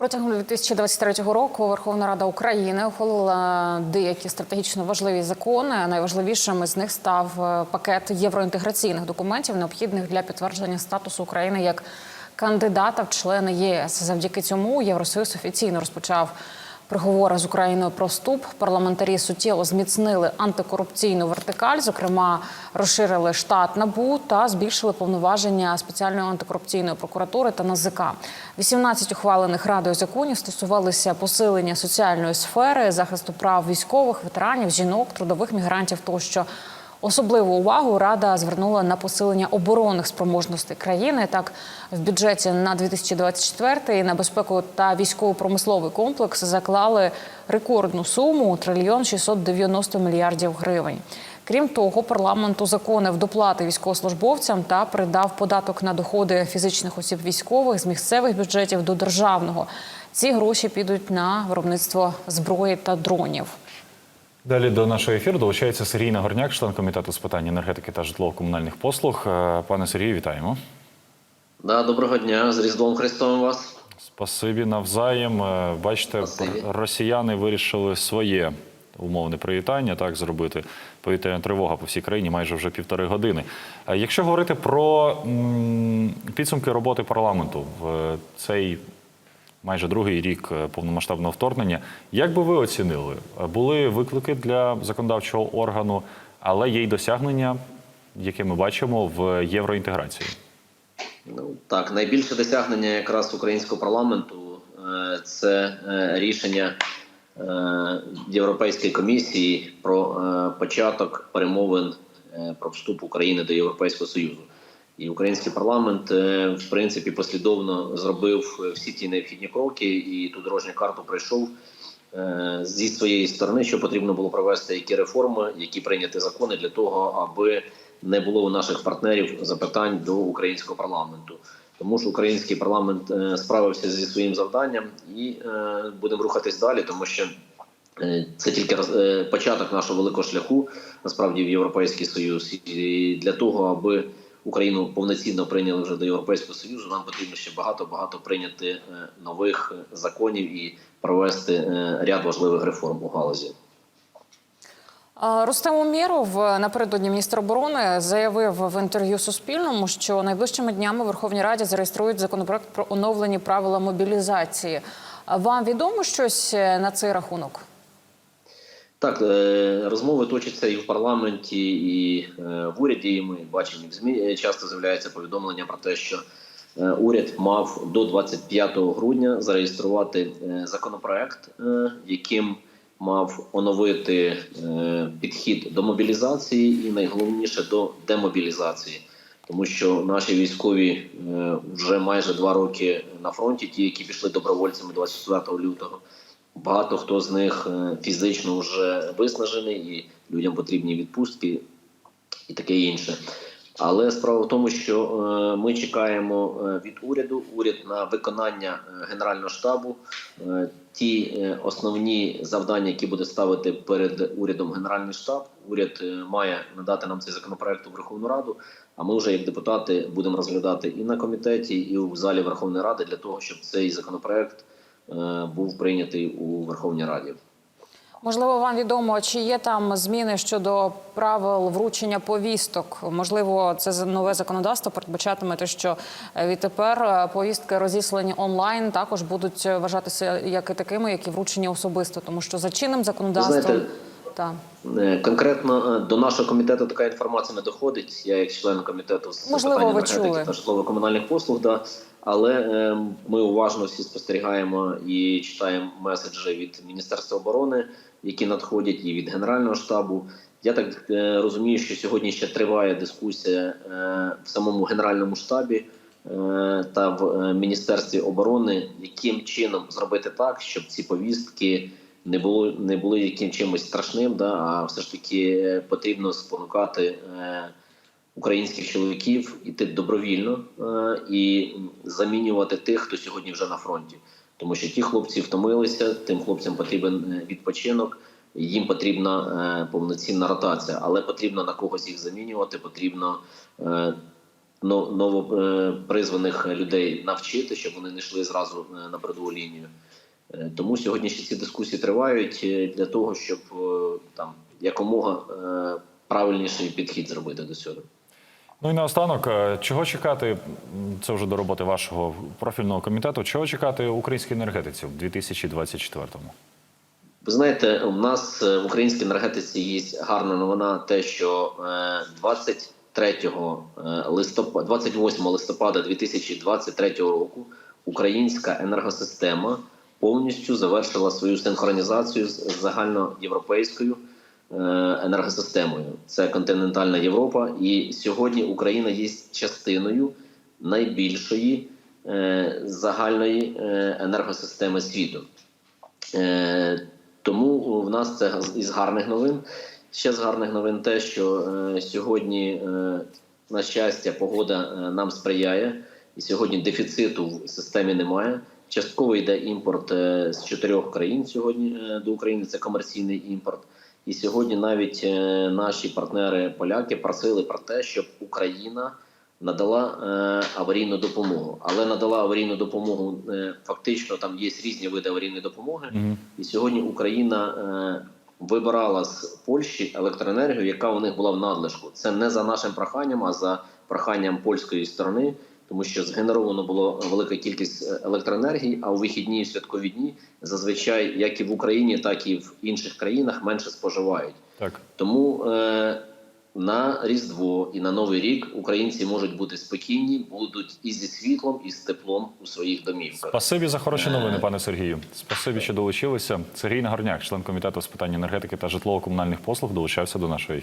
Протягом 2023 року Верховна Рада України ухвалила деякі стратегічно важливі закони. Найважливішим із них став е, пакет євроінтеграційних документів, необхідних для підтвердження статусу України як кандидата в члени ЄС. Завдяки цьому Євросоюз офіційно розпочав Переговори з Україною про вступ парламентарі суттєво зміцнили антикорупційну вертикаль, зокрема розширили штат набу та збільшили повноваження спеціальної антикорупційної прокуратури та НАЗК. 18 ухвалених радою законів стосувалися посилення соціальної сфери, захисту прав військових, ветеранів, жінок, трудових мігрантів тощо. Особливу увагу рада звернула на посилення оборонних спроможностей країни. Так, в бюджеті на 2024 на безпеку та військово-промисловий комплекс заклали рекордну суму трильйон 690 мільярдів гривень. Крім того, парламент узаконив доплати військовослужбовцям та передав податок на доходи фізичних осіб військових з місцевих бюджетів до державного. Ці гроші підуть на виробництво зброї та дронів. Далі до нашого ефіру долучається Сергій Нагорняк, член комітету з питань енергетики та житлово-комунальних послуг. Е, Пане Сергію, вітаємо. Да, доброго дня, з Різдвом Христовим вас. Спасибі навзаєм. Е, Бачите, Спасибі. росіяни вирішили своє умовне привітання так зробити. Повітряна тривога по всій країні майже вже півтори години. Е, Якщо говорити про підсумки роботи парламенту в цей майже другий рік е, повномасштабного вторгнення, як би ви оцінили? Були виклики для законодавчого органу, але є й досягнення, яке ми бачимо в євроінтеграції. Ну так, найбільше досягнення якраз українського парламенту е, це е, рішення Європейської комісії про початок перемовин про вступ України до Європейського Союзу. І український парламент, е, в принципі, послідовно зробив е, всі ті необхідні кроки, і ту дорожню карту пройшов е, зі своєї сторони, що потрібно було провести які реформи, які прийняти закони для того, аби не було у наших партнерів запитань до українського парламенту. Тому що український парламент справився зі своїм завданням, і будемо рухатись далі, тому що це тільки початок нашого великого шляху насправді в Європейський Союз. І для того, аби Україну повноцінно прийняли вже до Європейського Союзу, нам потрібно ще багато багато прийняти е, нових е, законів і провести е, ряд важливих реформ у галузі. А, Рустем Умєров напередодні міністр оборони заявив в інтерв'ю Суспільному, що найближчими днями Верховній Раді зареєструють законопроект про оновлені правила мобілізації. Вам відомо щось на цей рахунок? Так, е, розмови точаться і в парламенті, і е, в уряді. Ми бачимо в ЗМІ е, часто з'являється повідомлення про те, що уряд мав до 25 грудня зареєструвати законопроект, яким мав оновити підхід до мобілізації і найголовніше до демобілізації. Тому що наші військові вже майже два роки на фронті, ті, які пішли добровольцями 24 лютого. Багато хто з них е, фізично вже виснажений, і людям потрібні відпустки і таке інше. Але справа в тому, що е, ми чекаємо е, від уряду уряд на виконання генерального штабу. Ті основні завдання, які буде ставити перед урядом Генеральний штаб, уряд має надати нам цей законопроект у Верховну Раду. А ми вже як депутати будемо розглядати і на комітеті, і в залі Верховної Ради для того, щоб цей законопроект був прийнятий у Верховній Раді. Можливо, вам відомо, чи є там зміни щодо правил вручення повісток? Можливо, це нове законодавство передбачатиме те, що е, відтепер е, повістки розіслані онлайн також будуть е, вважатися як і такими, які вручені особисто, тому що за чинним законодавством знаєте, та Е, Конкретно е, до нашого комітету така інформація не доходить. Я як член комітету з питань енергетики та житлово-комунальних послуг, да. але е, ми уважно всі спостерігаємо і читаємо меседжі від Міністерства оборони, які надходять, і від Генерального штабу. Я так розумію, що сьогодні ще триває дискусія в самому Генеральному штабі та в Міністерстві оборони, яким чином зробити так, щоб ці повістки не було не були яким чимось страшним, да, а все ж таки е, потрібно спонукати е, українських чоловіків іти добровільно е, і замінювати тих, хто сьогодні вже на фронті. Тому що ті хлопці втомилися, тим хлопцям потрібен е, відпочинок, їм потрібна е, повноцінна ротація, але потрібно на когось їх замінювати, потрібно е, новопризваних людей навчити, щоб вони не йшли зразу е, на передову лінію. Е, Тому сьогодні ще ці дискусії тривають е, для того, щоб е, там якомога правильніший підхід зробити до цього. Ну і наостанок, чого чекати? Це вже до роботи вашого профільного комітету. Чого чекати українській енергетиці в 2024-му? Ви знаєте, у нас в українській енергетиці є гарна новина, те, що е, 23 листопада, 28 листопада 2023 року українська енергосистема повністю завершила свою синхронізацію з загальноєвропейською е, енергосистемою. Це континентальна Європа, і сьогодні Україна є частиною найбільшої е, загальної е, енергосистеми світу. Тому в нас це із гарних новин. Ще з гарних новин те, що сьогодні, на щастя, погода нам сприяє, і сьогодні дефіциту в системі немає. Частково йде імпорт е, з чотирьох країн сьогодні е, до України. Це комерційний імпорт. І сьогодні навіть е, наші партнери поляки просили про те, щоб Україна надала аварійну допомогу, але надала аварійну допомогу фактично. Там є різні види аварійної допомоги, і сьогодні Україна вибирала з Польщі електроенергію, яка у них була в надлишку. Це не за нашим проханням, а за проханням польської сторони, тому що згенеровано було велика кількість е, електроенергії. А у вихідні і святкові дні зазвичай, як і в Україні, так і в інших країнах менше споживають. Так. Тому е, на Різдво і на Новий рік українці можуть бути спокійні, будуть і зі світлом, і з теплом у своїх домівках. Спасибі за хороші новини, пане Сергію. Спасибі, що долучилися. Сергій Нагорняк, член комітету з питань енергетики та житлово-комунальних послуг, долучався до ефіру.